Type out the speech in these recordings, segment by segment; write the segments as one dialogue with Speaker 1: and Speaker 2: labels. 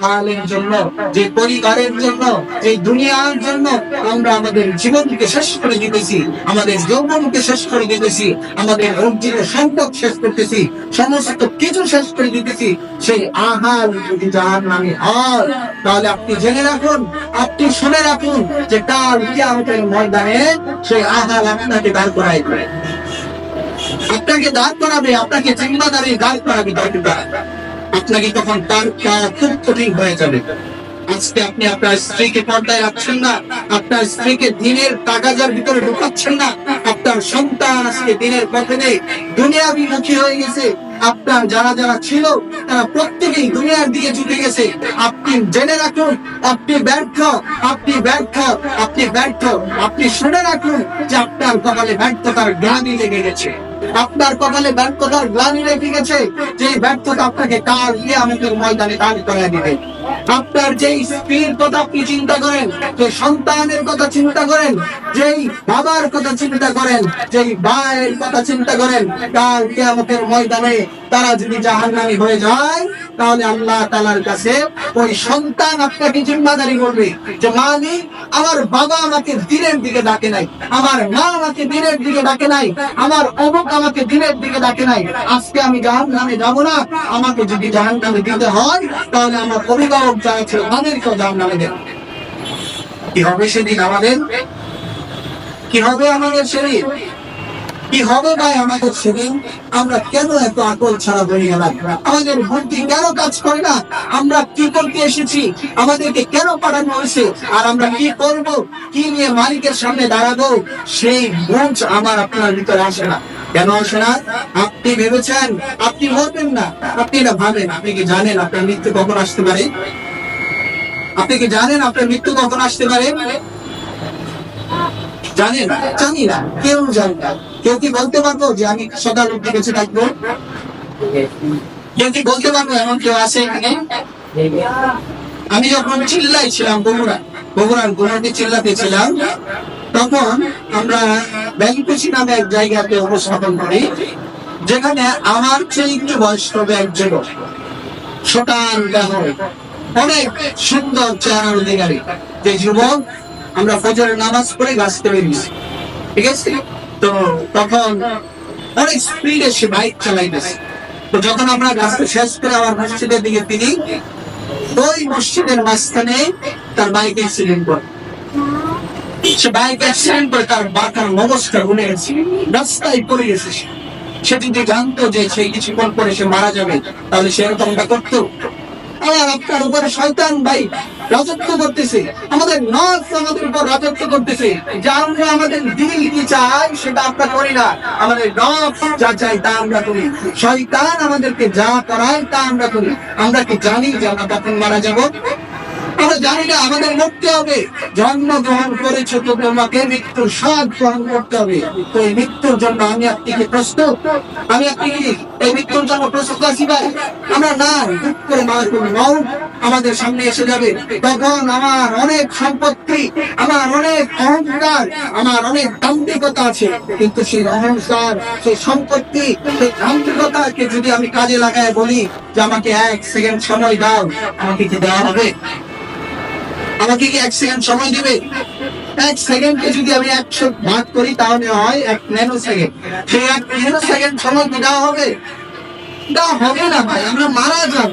Speaker 1: হালের জন্য, যে পরিবারের জন্য এই দুনিয়ার জন্য আমরা আমাদের জীবনকে শেষ করে দিতেছি, আমাদের যৌবনকে শেষ করে দিতেছি, আমাদের অর্জিত শেষ করতেছি, সমস্ত কিছু শেষ করে দিতেছি, সেই যদি নামে তাহলে আপনি জেনে রাখুন, আপনি শুনে রাখুন যে কাল কিয়ামতের ময়দানে সেই আহাল আপনাকে দাঁড় করাই আপনাকে দাঁড় করাবে, আপনাকে জিম্মাদারি দাঁড় করাবে দরকার আপনাকে তখন তার খুব কঠিন হয়ে যাবে। আজকে আপনি আপনার স্ত্রীকে পর্দায় রাখছেন না, আপনার স্ত্রীকে দিনের কাগাজার ভিতরে ঢুকাচ্ছেন না, আপনার সন্তান আজকে দিনের পথে নেই দুনিয়া বিমুখী হয়ে গেছে। আপনার যারা যারা ছিল, তারা প্রত্যেকেই দুনিয়ার দিকে ঝুঁকে গেছে। আপনি জেনে রাখুন, আপনি ব্যর্থ আপনি ব্যর্থ আপনি ব্যর্থ। আপনি শুনে রাখুন যে আপনার কপালে ব্যর্থতার গ্লানি লেগে গেছে। আপনার কপালে ব্যর্থতার গ্লানি লেগে গেছে যে ব্যর্থতা আপনাকে কাল গিয়ে আমাদের ময়দানে দাঁড় করায় দিবে। আপনার যেই স্ত্রীর কথা আপনি চিন্তা করেন যে সন্তানের কথা চিন্তা করেন, যেই বাবার কথা চিন্তা করেন, যেই ভাইয়ের কথা চিন্তা করেন, কাল কিয়ামতের ময়দানে তারা যদি জাহান্নামী হয়ে যায়, তাহলে আল্লাহ তালার কাছে ওই সন্তান আপনাকে জিম্মাদারি করবে যে, মালিক, আমার বাবা আমাকে দিনের দিকে ডাকে নাই, আমার মা আমাকে দিনের দিকে ডাকে নাই, আমার অমুক আমাকে দিনের দিকে ডাকে নাই। আজকে আমি জাহান নামে যাব না। আমাকে যদি জাহান নামে দিতে হয়, তাহলে আমার অভিভাবক যারা ছিল, তাদেরকেও জাহান নামে দেন কি হবে সেদিন আমাদের? কি হবে আমাদের সেদিন? কি হবে ভাই আমাদের সেদিন আমরা কেন এত আকল ছাড়া হয়ে গেলাম আমাদের বুদ্ধি কেন কাজ করে না? আমরা কি করতে এসেছি? আমাদেরকে কেন পাঠানো হয়েছে? আর আমরা কি করব? কি নিয়ে মালিকের সামনে দাঁড়াবো? সেই বুঝ আমার আপনার ভিতরে আসে না। কেন আসে না? আপনি ভেবেছেন, আপনি মরবেন না। আপনি এটা ভাবেন। আপনি কি জানেন আপনার মৃত্যু কখন আসতে পারে? আপনি কি জানেন আপনার মৃত্যু কখন আসতে পারে? জানি না জানি না। কেউ জানি না। কেউ কি বলতে পারব যে আমি সকাল গেছে থাকব? কেউ কি বলতে পারব এমন কেউ আছে এখানে? আমি যখন চিল্লাই ছিলাম বগুড়া, বগুড়ার গুণাতে চিল্লাতে ছিলাম, তখন আমরা ব্যাংকুচি নামে এক জায়গাতে উপস্থাপন করি, যেখানে আমার চেয়ে একটু বয়স হবে এক দেহ অনেক সুন্দর চেহারার অধিকারী। যে যুবক, আমরা ফজরের নামাজ পড়ে গাছতে বেরিয়েছি। ঠিক আছে? তো তখন অনেক স্পিডে সে বাইক চালাইতেছে। তো যখন আমরা শেষ করে আমার মসজিদের দিকে ফিরি, ওই মসজিদের মাঝখানে তার বাইক অ্যাক্সিডেন্ট করে। সে বাইক অ্যাক্সিডেন্ট করে তার বাঁকার উড়ে গেছে, রাস্তায় পড়ে গেছে সে। সে যদি জানতো যে সেই কিছুক্ষণ পরে সে মারা যাবে, তাহলে সে এরকমটা করতো। আর আপনার উপরে শয়তান ভাই রাজত্ব করতেছে। আমাদের নফ আমাদের উপর রাজত্ব করতেছে। যা আমরা আমাদের দিল কি চাই, সেটা আমরা করি না। আমাদের নফ যা চাই, তা আমরা করি। শয়তান আমাদেরকে যা করায়, তা আমরা করি। আমরা কি জানি যে আমরা কখন মারা যাব? আমরা জানি না, আমাদের মরতে হবে। জন্ম গ্রহণ করেছে তো তোমাকে মৃত্যুর স্বাদ গ্রহণ করতে হবে। তো এই মৃত্যুর জন্য আমি আপনি কি প্রস্তুত। আমি আপনি কি এই মৃত্যুর জন্য প্রস্তুত আছি ভাই। আমরা না দুঃখ করে মারা করব। নাও আমাদের সামনে এসে যাবে। তখন আমার অনেক সম্পত্তি, আমার অনেক অহংকার, আমার অনেক দাম্ভিকতা আছে। কিন্তু সেই অহংকার, সেই সম্পত্তি, সেই দাম্ভিকতাকে যদি আমি কাজে লাগায় বলি যে আমাকে এক সেকেন্ড সময় দাও, আমাকে কি দেওয়া হবে? আমাকে কি এক সেকেন্ড সময় দিবে? এক সেকেন্ডকে যদি আমি একশো ভাগ করি, তাহলে হয় এক ন্যানো সেকেন্ড সেই এক ন্যানো সেকেন্ড সময় দেওয়া হবে। দেওয়া হবে না ভাই, আমরা মারা যাব।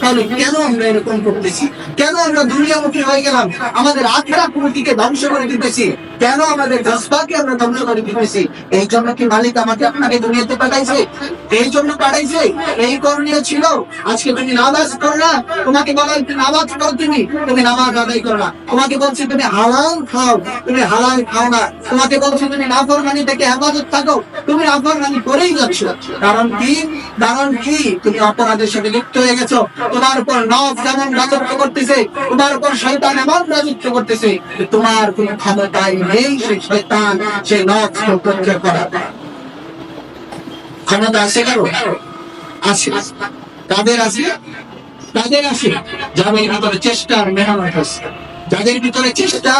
Speaker 1: তাহলে কেন আমরা এরকম করতেছি? কেন আমরা দুনিয়ামুখী হয়ে গেলাম? আমাদের আখেরা কুমতিকে ধ্বংস করে দিতেছি। কেন আমাদের জজবাকে আমরা ধ্বংস করে দিতেছি? এই জন্য কি মালিক আমাকে আপনাকে দুনিয়াতে পাঠাইছে? এই জন্য পাঠাইছে? এই করণীয় ছিল। আজকে তুমি নামাজ করো না। তোমাকে বলা তুমি নামাজ করো তুমি। তুমি নামাজ আদায় করো না। তোমাকে বলছে, তুমি হালাল খাও। তুমি হালাল খাও না। তোমাকে বলছে, তুমি নাফরমানি থেকে হেফাজত থাকো। তুমি নাফরমানি করেই যাচ্ছ। কারণ কি? কারণ কি? তুমি অপরাধের সাথে লিপ্ত হয়ে গেছো। তোমার উপর নখ যেমন রাজত্ব করতেছে, তোমার উপর শয়তান এমন রাজত্ব করতেছে তোমার কোনো ক্ষমতাই নেই সেই শয়তান সেই নখ প্রত্যক্ষ করা। ক্ষমতা আছে কারও? আছে। কাদের আছে? কাদের আছে? যাদের ভিতরে চেষ্টার মেহনত আছে। যাদের ভিতরে চেষ্টা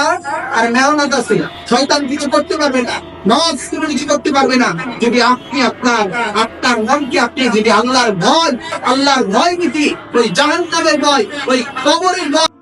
Speaker 1: আর মেহনত আছে, শয়তান কিছু করতে পারবে না। নফস কোনো কিছু করতে পারবে না। যদি আপনি আপনার আত্মার মনকে আপনি যদি আল্লাহর ভয় আল্লাহর ভয় নীতি ওই জাহান্নামের ভয়, ওই কবরের ভয়